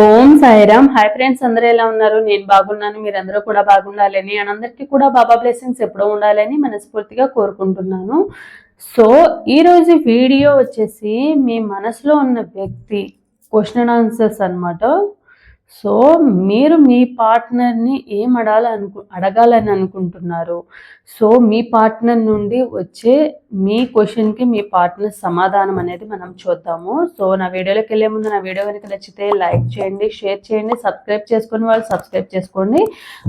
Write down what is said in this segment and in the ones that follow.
ఓం Sairam. Hi friends అందరూ ఎలా ఉన్నారు? నేను బాగున్నాను మీరందరూ కూడా బాగుండాలని అండ్ అందరికీ కూడా బాబా బ్లెస్సింగ్స్ ఎప్పుడూ ఉండాలని మనస్ఫూర్తిగా కోరుకుంటున్నాను. సో ఈరోజు వీడియో వచ్చేసి మీ మనసులో ఉన్న వ్యక్తి క్వశ్చన్ ఆన్సర్స్ అన్నమాట. సో మీరు మీ పార్ట్నర్ని ఏం అడగాలనుకు అడగాలని అనుకుంటున్నారు? సో మీ పార్ట్నర్ నుండి వచ్చే మీ క్వశ్చన్కి మీ పార్ట్నర్ సమాధానం అనేది మనం చూద్దాము. సో నా వీడియోలోకి వెళ్ళే ముందు నా వీడియో కనుక నచ్చితే లైక్ చేయండి షేర్ చేయండి సబ్స్క్రైబ్ చేసుకుని వాళ్ళు సబ్స్క్రైబ్ చేసుకోండి.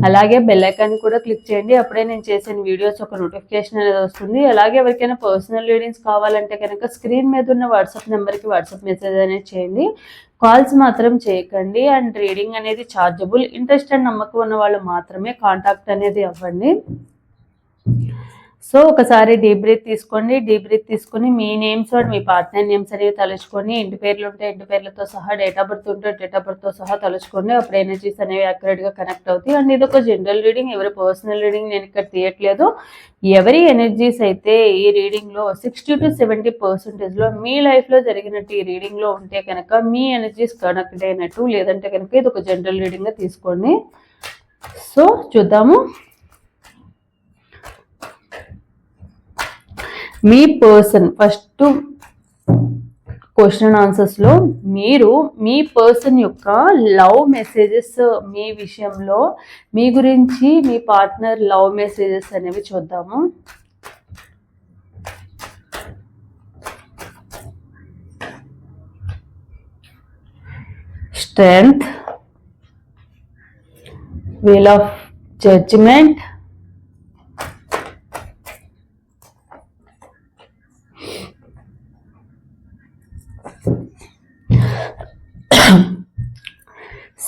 అలాగే బెల్లైకాన్ని కూడా క్లిక్ చేయండి. అప్పుడే నేను చేసిన వీడియోస్ ఒక నోటిఫికేషన్ అనేది వస్తుంది. అలాగే ఎవరికైనా పర్సనల్ రీడింగ్స్ కావాలంటే కనుక స్క్రీన్ మీద ఉన్న వాట్సాప్ నెంబర్కి వాట్సాప్ మెసేజ్ అనేది చేయండి. కాల్స్ మాత్రం చేయకండి. అండ్ రీడింగ్ అనేది ఛార్జబుల్ ఇంట్రెస్ట్ అండ్ నమ్మకం ఉన్న వాళ్ళు మాత్రమే కాంటాక్ట్ అనేది అవ్వండి. సో ఒకసారి డీప్ బ్రీత్ తీసుకోండి డీప్ బ్రీత్ తీసుకొని మీ నేమ్స్ అండ్ మీ పార్ట్నర్ నేమ్స్ అనేవి తలుచుకొని ఇంటి పేర్లు ఉంటే ఇంటి పేర్లతో సహా డేట్ ఆఫ్ బర్త్ ఉంటే డేట్ ఆఫ్ బర్త్తో సహా తలుచుకోండి అప్పుడు ఎనర్జీస్ అనేవి అక్యురేట్గా కనెక్ట్ అవుతాయి. అండ్ ఇది ఒక జనరల్ రీడింగ్ ఎవరి పర్సనల్ రీడింగ్ నేను ఇక్కడ తీయట్లేదు. ఎవరి ఎనర్జీస్ అయితే ఈ రీడింగ్లో సిక్స్టీ టు సెవెంటీ పర్సెంటేజ్లో మీ లైఫ్లో జరిగినట్టు ఈ రీడింగ్లో ఉంటే కనుక మీ ఎనర్జీస్ కనెక్ట్ అయినట్టు లేదంటే కనుక ఇది ఒక జనరల్ రీడింగ్గా తీసుకోండి. సో చూద్దాము. మీ పర్సన్ ఫస్ట్ క్వశ్చన్ ఆన్సర్స్లో మీరు మీ పర్సన్ యొక్క లవ్ మెసేజెస్ మీ విషయంలో మీ గురించి మీ పార్ట్నర్ లవ్ మెసేజెస్ అనేవి చూద్దాము. Strength wheel of judgement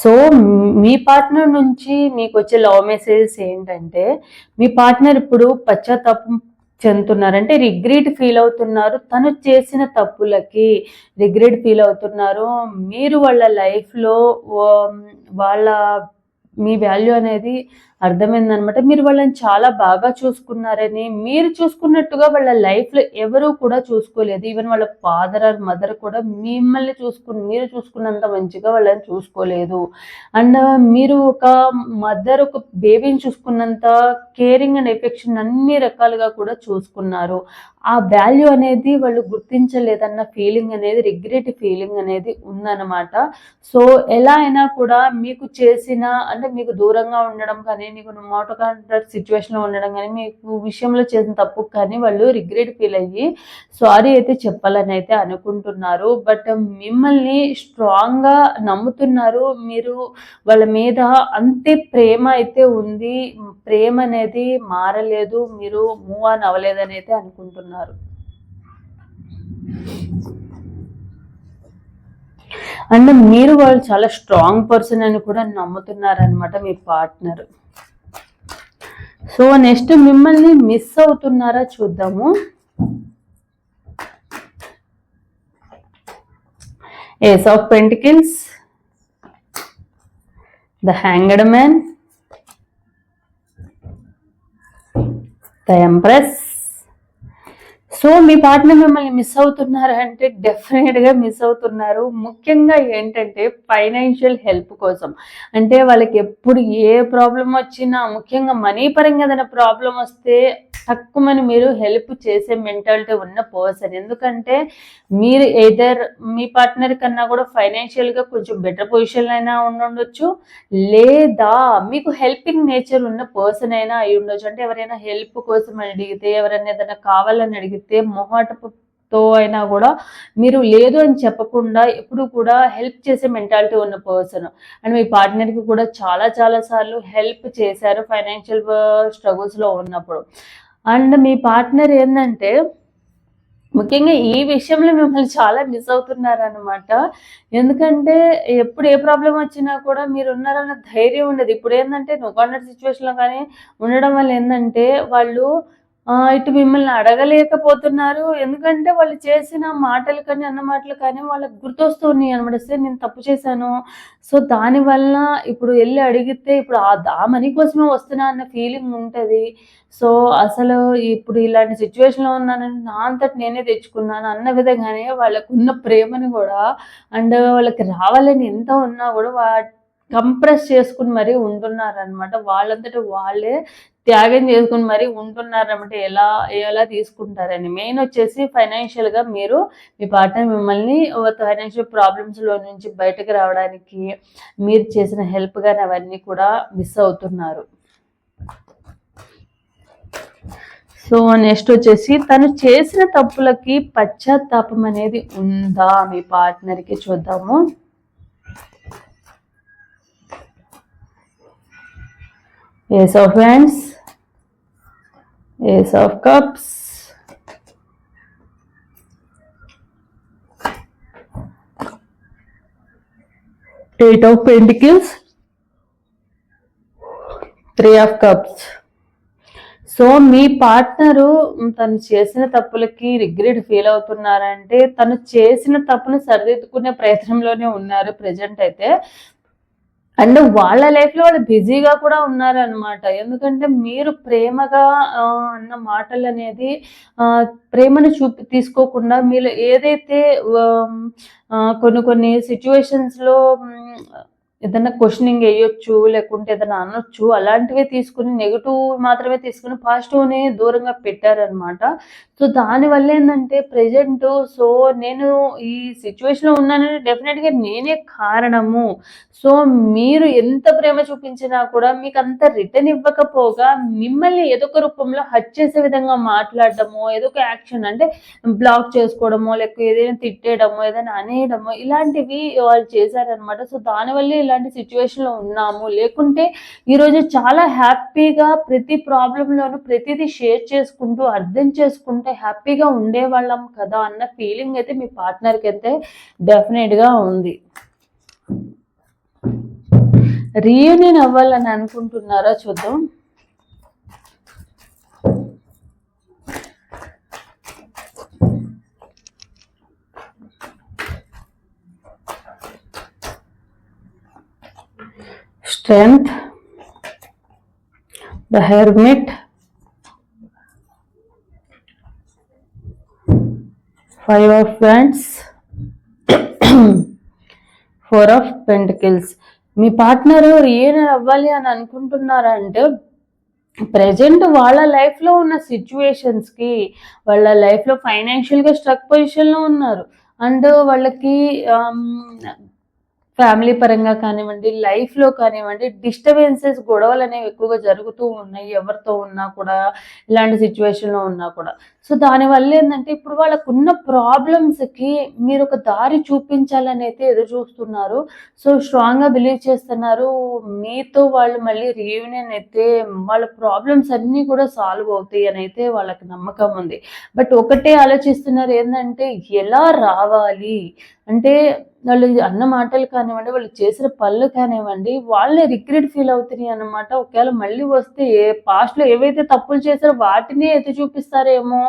so me partner నుంచి మీకు వచ్చే లవ్ మెసేజెస్ ఏంటంటే మీ పార్ట్నర్ ఇప్పుడు పశ్చాత్తాపం చెందుతున్నారు అంటే రిగ్రెట్ ఫీల్ అవుతున్నారు. తను చేసిన తప్పులకి రిగ్రెట్ ఫీల్ అవుతున్నారు. మీరు వాళ్ళ లైఫ్లో వాళ్ళ మీ వాల్యూ అనేది అర్థమైందనమాట. మీరు వాళ్ళని చాలా బాగా చూసుకున్నారని మీరు చూసుకున్నట్టుగా వాళ్ళ లైఫ్లో ఎవరు కూడా చూసుకోలేదు. ఈవెన్ వాళ్ళ ఫాదర్ ఆర్ మదర్ కూడా మిమ్మల్ని చూసుకుని మీరు చూసుకున్నంత మంచిగా వాళ్ళని చూసుకోలేదు. అండ్ మీరు ఒక మదర్ ఒక బేబీని చూసుకున్నంత కేరింగ్ అండ్ ఎఫెక్షన్ అన్ని రకాలుగా కూడా చూసుకున్నారు. ఆ వాల్యూ అనేది వాళ్ళు గుర్తించలేదన్న ఫీలింగ్ అనేది రిగ్రెట్ ఫీలింగ్ అనేది ఉందన్నమాట సో ఎలా అయినా కూడా మీకు చేసిన అంటే మీకు దూరంగా ఉండడం కానీ నీకు మోట కాంట్రాక్ట్ సిచ్యువేషన్లో ఉండడం కానీ మీకు విషయంలో చేసిన తప్పు కానీ వాళ్ళు రిగ్రెట్ ఫీల్ అయ్యి సారీ అయితే చెప్పాలని అయితే అనుకుంటున్నారు బట్ మిమ్మల్ని స్ట్రాంగ్గా నమ్ముతున్నారు. మీరు వాళ్ళ మీద అంతే ప్రేమ అయితే ఉంది ప్రేమ అనేది మారలేదు మీరు మూవ్ ఆన్ అవ్వలేదని అయితే అనుకుంటున్నారు. అండ్ మీరు వాళ్ళు చాలా స్ట్రాంగ్ పర్సన్ అని కూడా నమ్ముతున్నారనమాట మీ పార్ట్నర్ సో నెక్స్ట్ మిమ్మల్ని మిస్ అవుతున్నారా చూద్దాము. Ace of pentacles the hanged man the empress so me partner మిమ్మల్ని మిస్ అవుతున్నారు అంటే డెఫినెట్గా మిస్ అవుతున్నారు. ముఖ్యంగా ఏంటంటే ఫైనాన్షియల్ హెల్ప్ కోసం. అంటే వాళ్ళకి ఎప్పుడు ఏ ప్రాబ్లం వచ్చినా ముఖ్యంగా మనీ పరంగా ఏదైనా ప్రాబ్లం వస్తే తక్కువని మీరు హెల్ప్ చేసే మెంటాలిటీ ఉన్న పర్సన్ ఎందుకంటే మీరు ఎదర్ మీ పార్ట్నర్ కన్నా కూడా ఫైనాన్షియల్గా కొంచెం బెటర్ పొజిషన్ అయినా ఉండొచ్చు లేదా మీకు హెల్పింగ్ నేచర్ ఉన్న పర్సన్ అయినా అయి ఉండొచ్చు. అంటే ఎవరైనా హెల్ప్ కోసం అడిగితే ఎవరైనా ఏదైనా కావాలని అడిగితే మొహాటతో అయినా కూడా మీరు లేదు అని చెప్పకుండా ఎప్పుడు కూడా హెల్ప్ చేసే మెంటాలిటీ ఉన్న పర్సన్ అండ్ మీ పార్ట్నర్కి కూడా చాలా చాలా సార్లు హెల్ప్ చేశారు ఫైనాన్షియల్ స్ట్రగుల్స్లో uh, ఉన్నప్పుడు. అండ్ మీ పార్ట్నర్ ఏంటంటే ముఖ్యంగా ఈ విషయంలో మిమ్మల్ని చాలా మిస్ అవుతున్నారనమాట ఎందుకంటే ఎప్పుడు ఏ ప్రాబ్లం వచ్చినా కూడా మీరు ఉన్నారన్న ధైర్యం ఉండదు. ఇప్పుడు ఏంటంటే నువ్వు అన్న సిచ్యువేషన్లో కానీ ఉండడం వల్ల ఏంటంటే వాళ్ళు ఇటు మిమ్మల్ని అడగలేకపోతున్నారు. ఎందుకంటే వాళ్ళు చేసిన మాటలు కానీ అన్న మాటలు కానీ వాళ్ళకి గుర్తొస్తున్నాయి అనమాట సరే నేను తప్పు చేశాను. సో దానివల్ల ఇప్పుడు వెళ్ళి అడిగితే ఇప్పుడు ఆ మనీ కోసమే వస్తున్నా అన్న ఫీలింగ్ ఉంటుంది. సో అసలు ఇప్పుడు ఇలాంటి సిచ్యువేషన్లో ఉన్నానని నా అంతటి నేనే తెచ్చుకున్నాను అన్న విధంగానే వాళ్ళకు ఉన్న ప్రేమని కూడా అండ్ వాళ్ళకి రావాలని ఎంత ఉన్నా కూడా వా కంప్రెస్ చేసుకుని మరీ ఉంటున్నారనమాట వాళ్ళంతటి వాళ్ళే త్యాగం చేసుకుని మరీ ఉంటున్నారంటే ఎలా ఎలా తీసుకుంటారని. మెయిన్ వచ్చేసి ఫైనాన్షియల్గా మీరు మీ పార్ట్నర్ మిమ్మల్ని ఫైనాన్షియల్ ప్రాబ్లమ్స్లో నుంచి బయటకు రావడానికి మీరు చేసిన హెల్ప్ కానీ అవన్నీ కూడా మిస్ అవుతున్నారు. సో నెక్స్ట్ వచ్చేసి తను చేసిన తప్పులకి పశ్చాత్తాపం అనేది ఉందా? మీ పార్ట్నర్కి చూద్దాము. Ace of hands ace of cups eight of pentacles three of cups so me partner తను చేసిన తప్పులకి రిగ్రెట్ ఫీల్ అవుతున్నారంటే తను చేసిన తప్పును సరిదిద్దుకునే ప్రయత్నంలోనే ఉన్నారు ప్రజెంట్ అయితే. అండ్ వాళ్ళ లైఫ్లో వాళ్ళు బిజీగా కూడా ఉన్నారనమాట ఎందుకంటే మీరు ప్రేమగా అన్న మాటలు అనేది ప్రేమను చూపి తీసుకోకుండా మీరు ఏదైతే కొన్ని కొన్ని సిచ్యువేషన్స్లో ఏదైనా క్వశ్చనింగ్ వేయొచ్చు లేకుంటే ఏదైనా అనొచ్చు అలాంటివే తీసుకుని నెగిటివ్ మాత్రమే తీసుకుని పాజిటివ్ని దూరంగా పెట్టారనమాట సో దానివల్ల ఏంటంటే ప్రజెంట్ సో నేను ఈ సిచ్యువేషన్లో ఉన్నానని డెఫినెట్గా నేనే కారణము. సో మీరు ఎంత ప్రేమ చూపించినా కూడా మీకు అంత రిటర్న్ ఇవ్వకపోగా మిమ్మల్ని ఏదో ఒక రూపంలో హత్య చేసే విధంగా మాట్లాడటము ఏదో ఒక యాక్షన్ అంటే బ్లాక్ చేసుకోవడమో లేకపోతే ఏదైనా తిట్టేయడమో ఏదైనా అనేయడమో ఇలాంటివి వాళ్ళు చేశారనమాట సో దానివల్లే ఇలాంటి సిచ్యువేషన్లో ఉన్నాము. లేకుంటే ఈరోజు చాలా హ్యాపీగా ప్రతి ప్రాబ్లంలోనూ ప్రతిదీ షేర్ చేసుకుంటూ అర్థం చేసుకుంటే హ్యాపీగా ఉండేవాళ్ళం కదా అన్న ఫీలింగ్ అయితే మీ పార్ట్నర్కి అయితే డెఫినెట్గా ఉంది. రీయూనియన్ అవ్వాలని అనుకుంటున్నారా చూద్దాం. Strength the hermit five of wands four of pentacles. మీ పార్ట్నర్ రీయూనియన్ అవ్వాలి అని అనుకుంటున్నారంటే ప్రజెంట్ వాళ్ళ లైఫ్లో ఉన్న సిచ్యువేషన్స్కి వాళ్ళ లైఫ్లో ఫైనాన్షియల్గా స్ట్రక్ పొజిషన్లో ఉన్నారు. అండ్ వాళ్ళకి ఫ్యామిలీ పరంగా కానివ్వండి లైఫ్లో కానివ్వండి డిస్టర్బెన్సెస్ గొడవలు అనేవి ఎక్కువగా జరుగుతూ ఉన్నాయి. ఎవరితో ఉన్నా కూడా ఇలాంటి సిచ్యువేషన్లో ఉన్నా కూడా. సో దానివల్ల ఏంటంటే ఇప్పుడు వాళ్ళకున్న ప్రాబ్లమ్స్కి మీరు ఒక దారి చూపించాలని అయితే ఎదురు చూస్తున్నారు. సో స్ట్రాంగ్గా బిలీవ్ చేస్తున్నారు. మీతో వాళ్ళు మళ్ళీ రీయూనియన్ అయితే వాళ్ళ ప్రాబ్లమ్స్ అన్నీ కూడా సాల్వ్ అవుతాయి అని అయితే వాళ్ళకి నమ్మకం ఉంది. బట్ ఒకటే ఆలోచిస్తున్నారు ఏంటంటే ఎలా రావాలి? అంటే వాళ్ళు అన్న మాటలు కానివ్వండి వాళ్ళు చేసిన పనులు కానివ్వండి వాళ్ళే రిగ్రెట్ ఫీల్ అవుతున్నాయి అన్నమాట. ఒకవేళ మళ్ళీ వస్తే ఏ పాస్ట్లో ఏవైతే తప్పులు చేశారో వాటిని ఎత్తి చూపిస్తారేమో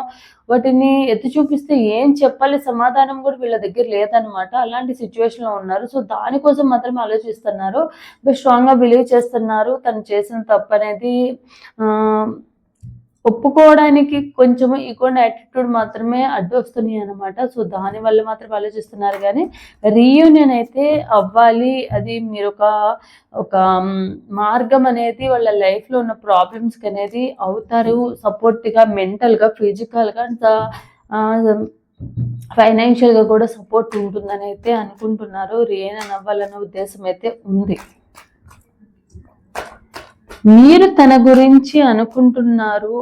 వాటిని ఎత్తి చూపిస్తే ఏం చెప్పాలి సమాధానం కూడా వీళ్ళ దగ్గర లేదనమాట అలాంటి సిచ్యువేషన్లో ఉన్నారు. సో దానికోసం మాత్రమే ఆలోచిస్తున్నారు. స్ట్రాంగ్గా బిలీవ్ చేస్తున్నారు. తను చేసిన తప్పు అనేది ఒప్పుకోవడానికి కొంచెం ఈక్వల్ యాటిట్యూడ్ మాత్రమే అడ్డు వస్తున్నాయి అనమాట సో దాని వల్ల మాత్రం ఆలోచిస్తున్నారు కానీ రీయూనియన్ అయితే అవ్వాలి. అది మీరు ఒక ఒక మార్గం అనేది వాళ్ళ లైఫ్లో ఉన్న ప్రాబ్లమ్స్కి అనేది అవుతారు. సపోర్ట్గా మెంటల్గా ఫిజికల్గా అంత ఫైనాన్షియల్గా కూడా సపోర్ట్ ఉంటుందని అయితే అనుకుంటున్నారు. రీయూనియన్ అవ్వాలన్న ఉద్దేశం అయితే ఉంది. మీరు తన గురించి అనుకుంటున్నారు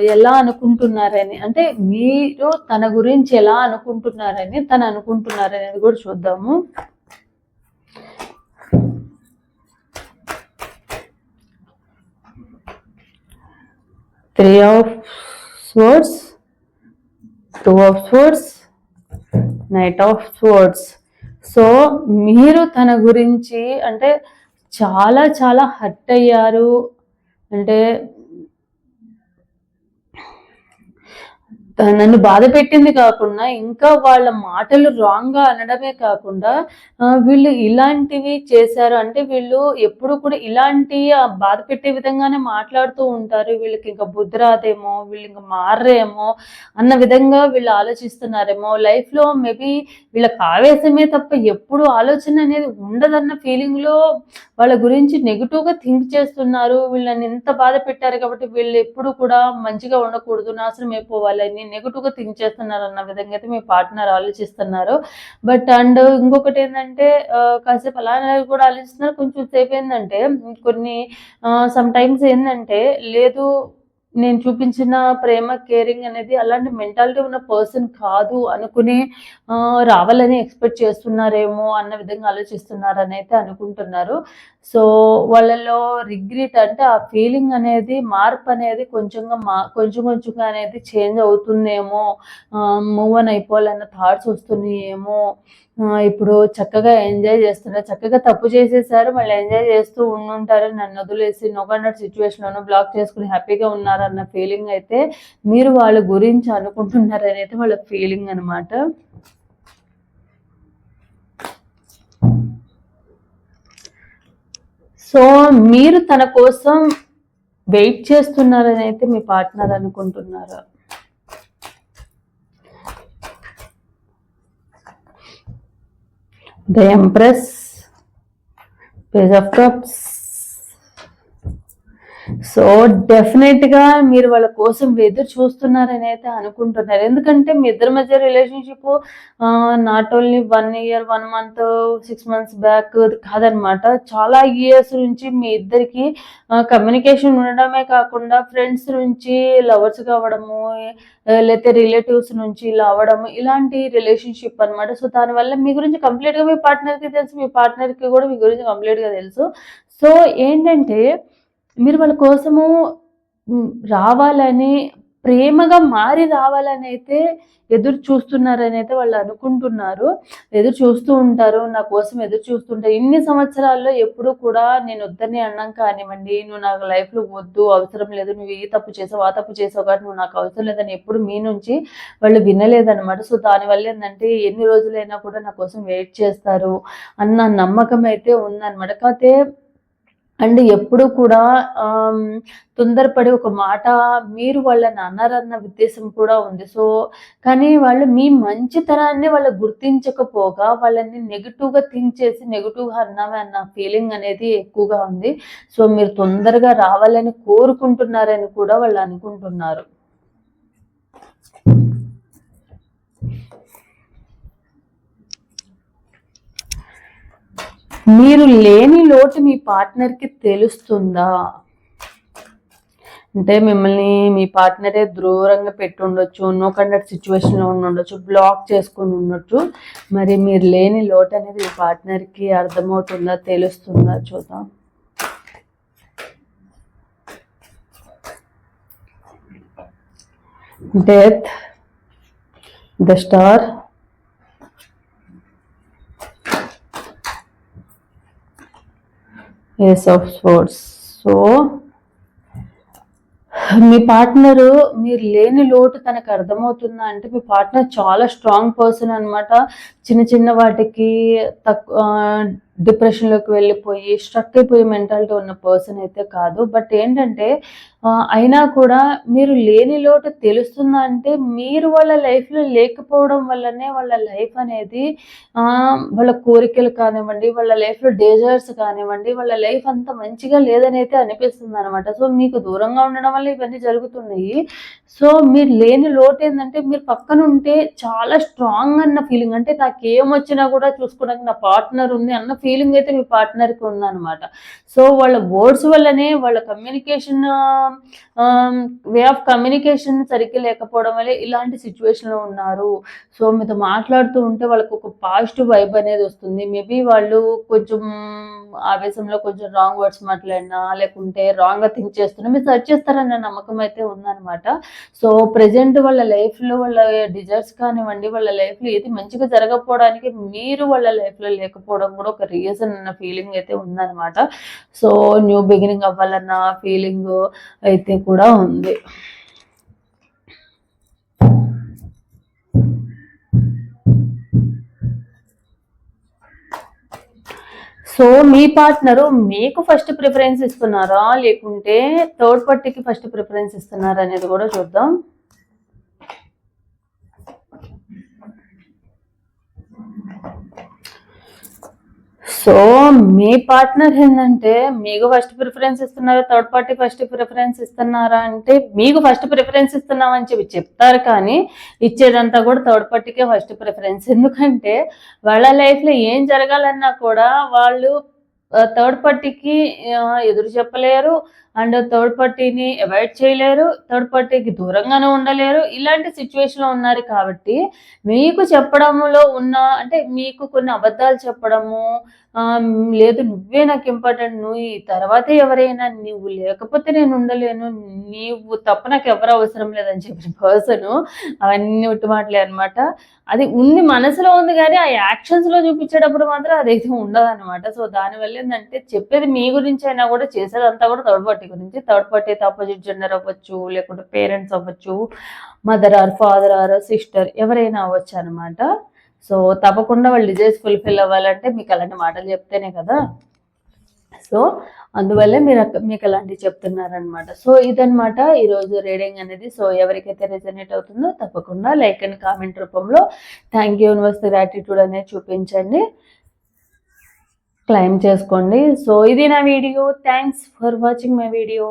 ఎలా అనుకుంటున్నారని అంటే మీరు తన గురించి ఎలా అనుకుంటున్నారని తను అనుకుంటున్నారనేది కూడా చూద్దాము. Three of swords two of swords knight of swords so మీరు తన గురించి అంటే చాలా చాలా హర్ట్ అయ్యారు. అంటే నన్ను బాధ పెట్టింది కాకుండా ఇంకా వాళ్ళ మాటలు రాంగ్గా అనడమే కాకుండా వీళ్ళు ఇలాంటివి చేశారు. అంటే వీళ్ళు ఎప్పుడు కూడా ఇలాంటి బాధ పెట్టే విధంగానే మాట్లాడుతూ ఉంటారు. వీళ్ళకి ఇంకా బుద్ధి రాదేమో వీళ్ళు ఇంకా మారరేమో అన్న విధంగా వీళ్ళు ఆలోచిస్తున్నారేమో. లైఫ్లో మేబీ వీళ్ళకి ఆవేశమే తప్ప ఎప్పుడు ఆలోచన అనేది ఉండదన్న ఫీలింగ్లో వాళ్ళ గురించి నెగిటివ్గా థింక్ చేస్తున్నారు. వీళ్ళని ఇంత బాధ పెట్టారు కాబట్టి వీళ్ళు ఎప్పుడు కూడా మంచిగా ఉండకూడదు. నాశనం అయిపోవాలని నెగిటివ్గా థింక్ చేస్తున్నారు అన్న విధంగా అయితే మీ పార్ట్నర్ ఆలోచిస్తున్నారు. బట్ అండ్ ఇంకొకటి ఏంటంటే కాసేపు అలానే కూడా ఆలోచిస్తున్నారు. కొంచెం సేపు ఏంటంటే కొన్ని సమ్ టైమ్స్ ఏంటంటే లేదు నేను చూపించిన ప్రేమ కేరింగ్ అనేది అలాంటి మెంటాలిటీ ఉన్న పర్సన్ కాదు అనుకుని రావాలని ఎక్స్పెక్ట్ చేస్తున్నారేమో అన్న విధంగా ఆలోచిస్తున్నారని అయితే అనుకుంటున్నారు. సో వాళ్ళలో రిగ్రెట్ అంటే ఆ ఫీలింగ్ అనేది మార్పు అనేది కొంచెంగా మా కొంచెం కొంచెంగా అనేది చేంజ్ అవుతుందేమో మూవ్ అని అయిపోవాలన్న థాట్స్ వస్తున్నాయేమో. ఇప్పుడు చక్కగా ఎంజాయ్ చేస్తున్నారు చక్కగా తప్పు చేసేసారు మళ్ళీ ఎంజాయ్ చేస్తూ ఉండుంటారు నన్ను వదిలేసి నొకన్నట్టు సిచ్యువేషన్లోనూ బ్లాక్ చేసుకుని హ్యాపీగా ఉన్నారన్న ఫీలింగ్ అయితే మీరు వాళ్ళ గురించి అనుకుంటున్నారనేది వాళ్ళ ఫీలింగ్ అనమాట సో మీరు తన కోసం వెయిట్ చేస్తున్నారని అయితే మీ పార్ట్నర్ అనుకుంటున్నారు? The empress page of cups. So డెఫినెట్గా మీరు వాళ్ళ కోసం ఎదురు చూస్తున్నారని అయితే అనుకుంటున్నారు. ఎందుకంటే మీ ఇద్దరి మధ్య relationship not only one year one month six months back కాదనమాట. చాలా ఇయర్స్ నుంచి మీ ఇద్దరికి కమ్యూనికేషన్ ఉండడమే కాకుండా ఫ్రెండ్స్ నుంచి లవర్స్ కావడము లేకపోతే రిలేటివ్స్ నుంచి ఇలా అవ్వడము ఇలాంటి రిలేషన్షిప్ అన్నమాట. సో దానివల్ల మీ గురించి కంప్లీట్గా మీ పార్ట్నర్కి తెలుసు మీ పార్ట్నర్కి కూడా మీ గురించి కంప్లీట్గా తెలుసు. సో ఏంటంటే మీరు వాళ్ళ కోసము రావాలని ప్రేమగా మారి రావాలని అయితే ఎదురు చూస్తున్నారని అయితే వాళ్ళు అనుకుంటున్నారు. ఎదురు చూస్తూ ఉంటారు నా కోసం ఎదురు చూస్తుంటారు. ఇన్ని సంవత్సరాల్లో ఎప్పుడు కూడా నేను వద్దని అన్నాం కానివ్వండి నువ్వు నాకు లైఫ్లో వద్దు అవసరం లేదు నువ్వు ఈ తప్పు చేసావు ఆ తప్పు చేసావు కాబట్టి నువ్వు నాకు అవసరం లేదని ఎప్పుడు మీ నుంచి వాళ్ళు వినలేదన్నమాట. సో దానివల్ల ఏంటంటే ఎన్ని రోజులైనా కూడా నా కోసం వెయిట్ చేస్తారు అన్న నమ్మకం అయితే ఉందన్నమాట. కాకపోతే అండ్ ఎప్పుడు కూడా తొందరపడి ఒక మాట మీరు వాళ్ళని అన్నారన్న ఉద్దేశం కూడా ఉంది. సో కానీ వాళ్ళు మీ మంచితనాన్ని వాళ్ళు గుర్తించకపోగా వాళ్ళని నెగిటివ్గా థింక్ చేసి నెగిటివ్గా అన్నామే అన్న ఫీలింగ్ అనేది ఎక్కువగా ఉంది. సో మీరు తొందరగా రావాలని కోరుకుంటున్నారని కూడా వాళ్ళు అనుకుంటున్నారు. మీరు లేని లోటు మీ పార్ట్నర్కి తెలుస్తుందా? అంటే మిమ్మల్ని మీ పార్ట్నరే దూరంగా పెట్టి ఉండొచ్చు నో కండక్ట్ సిచ్యువేషన్లో ఉండి ఉండొచ్చు బ్లాక్ చేసుకుని ఉండొచ్చు. మరి మీరు లేని లోటు అనేది మీ పార్ట్నర్కి అర్థమవుతుందా తెలుస్తుందా? చూద్దాం. Death the star ace of sports so me partner మీరు లేని లోటు తనకు అర్థమవుతుందా? అంటే మీ పార్ట్నర్ చాలా స్ట్రాంగ్ పర్సన్ అనమాట చిన్న చిన్న వాటికి తక్కువ డిప్రెషన్లోకి వెళ్ళిపోయి స్ట్రక్ అయిపోయి మెంటాలిటీ ఉన్న పర్సన్ అయితే కాదు. బట్ ఏంటంటే అయినా కూడా మీరు లేని లోటు తెలుస్తుందా అంటే మీరు వాళ్ళ లైఫ్లో లేకపోవడం వల్లనే వాళ్ళ లైఫ్ అనేది వాళ్ళ కోరికలు కానివ్వండి వాళ్ళ లైఫ్లో డేజర్స్ కానివ్వండి వాళ్ళ లైఫ్ అంత మంచిగా లేదని అయితే అనిపిస్తుంది అనమాట సో మీకు దూరంగా ఉండడం వల్ల ఇవన్నీ జరుగుతున్నాయి. సో మీరు లేని లోటు ఏంటంటే మీరు పక్కన ఉంటే చాలా స్ట్రాంగ్ అన్న ఫీలింగ్ అంటే నాకు ఏం వచ్చినా కూడా చూసుకోవడానికి నా పార్ట్నర్ ఉంది అన్న ఫీలింగ్ ఫీలింగ్ అయితే మీ పార్ట్నర్కి ఉందన్నమాట. సో వాళ్ళ వర్డ్స్ వల్లనే వాళ్ళ కమ్యూనికేషన్ వే ఆఫ్ కమ్యూనికేషన్ సరిగ్గా లేకపోవడం వల్ల ఇలాంటి సిచ్యువేషన్లో ఉన్నారు. సో మీతో మాట్లాడుతూ ఉంటే వాళ్ళకు ఒక పాజిటివ్ వైబ్ అనేది వస్తుంది. మేబీ వాళ్ళు కొంచెం ఆవేశంలో కొంచెం రాంగ్ వర్డ్స్ మాట్లాడినా లేకుంటే రాంగ్గా థింక్ చేస్తున్నా మీరు సర్చ్ చేస్తారన్న నమ్మకం అయితే ఉందన్నమాట. సో ప్రజెంట్ వాళ్ళ లైఫ్లో వాళ్ళ డిజైర్స్ కానివ్వండి వాళ్ళ లైఫ్లో ఏది మంచిగా జరగకపోవడానికి మీరు వాళ్ళ లైఫ్లో లేకపోవడం కూడా ఒక ఇయర్స్ అన్న ఫీలింగ్ అయితే ఉందన్నమాట. సో న్యూ బిగినింగ్ అవ్వాలన్న ఫీలింగ్ అయితే కూడా ఉంది. సో మీ పార్ట్నరు మీకు ఫస్ట్ ప్రిఫరెన్స్ ఇస్తున్నారా? లేకుంటే థర్డ్ పార్టీకి ఫస్ట్ ప్రిఫరెన్స్ ఇస్తున్నారా అనేది కూడా చూద్దాం. సో మీ పార్ట్నర్ ఏంటంటే మీకు ఫస్ట్ ప్రిఫరెన్స్ ఇస్తున్నారా థర్డ్ పార్టీ ఫస్ట్ ప్రిఫరెన్స్ ఇస్తున్నారా అంటే మీకు ఫస్ట్ ప్రిఫరెన్స్ ఇస్తున్నామని చెప్పి చెప్తారు కానీ ఇచ్చేదంతా కూడా థర్డ్ పార్టీకే ఫస్ట్ ప్రిఫరెన్స్ ఎందుకంటే వాళ్ళ లైఫ్లో ఏం జరగాలన్నా కూడా వాళ్ళు థర్డ్ పార్టీకి ఎదురు చెప్పలేరు. అండ్ థర్డ్ పార్టీని అవాయిడ్ చేయలేరు థర్డ్ పార్టీకి దూరంగానే ఉండలేరు. ఇలాంటి సిచ్యువేషన్లో ఉన్నారు కాబట్టి మీకు చెప్పడంలో ఉన్న అంటే మీకు కొన్ని అబద్ధాలు చెప్పడము లేదు నువ్వే నాకు ఇంపార్టెంట్ నువ్వు ఈ తర్వాతే ఎవరైనా నువ్వు లేకపోతే నేను ఉండలేను నీవు తప్ప నాకు ఎవరు అవసరం లేదని చెప్పిన పర్సన్ అవన్నీ ఉట్టుమాటలే అనమాట అది ఉంది మనసులో ఉంది కానీ ఆ యాక్షన్స్లో చూపించేటప్పుడు మాత్రం అదైతే ఉండదు అనమాట సో దానివల్ల ఏంటంటే చెప్పేది మీ గురించి అయినా కూడా చేసేదంతా కూడా తోడ్పడుతుంది పార్టీ గురించి థర్డ్ పార్టీ అయితే అపోజిట్ జెండర్ అవ్వచ్చు లేకుంటే పేరెంట్స్ అవ్వచ్చు mother or father or sister ఎవరైనా అవ్వచ్చు అనమాట సో తప్పకుండా వాళ్ళు డిజైర్స్ ఫుల్ఫిల్ అవ్వాలంటే మీకు అలాంటి మాటలు చెప్తేనే కదా. సో అందువల్లే మీరు మీకు అలాంటివి చెప్తున్నారనమాట సో ఇదనమాట ఈరోజు రీడింగ్ అనేది. సో ఎవరికైతే రెజనేట్ అవుతుందో తప్పకుండా లైక్ అండ్ కామెంట్ రూపంలో థ్యాంక్ యూ యూనివర్స్ గ్రాటిట్యూడ్ అనేది చూపించండి. క్లైమ్ చేసుకోండి. సో ఇది నా video. Thanks for watching my video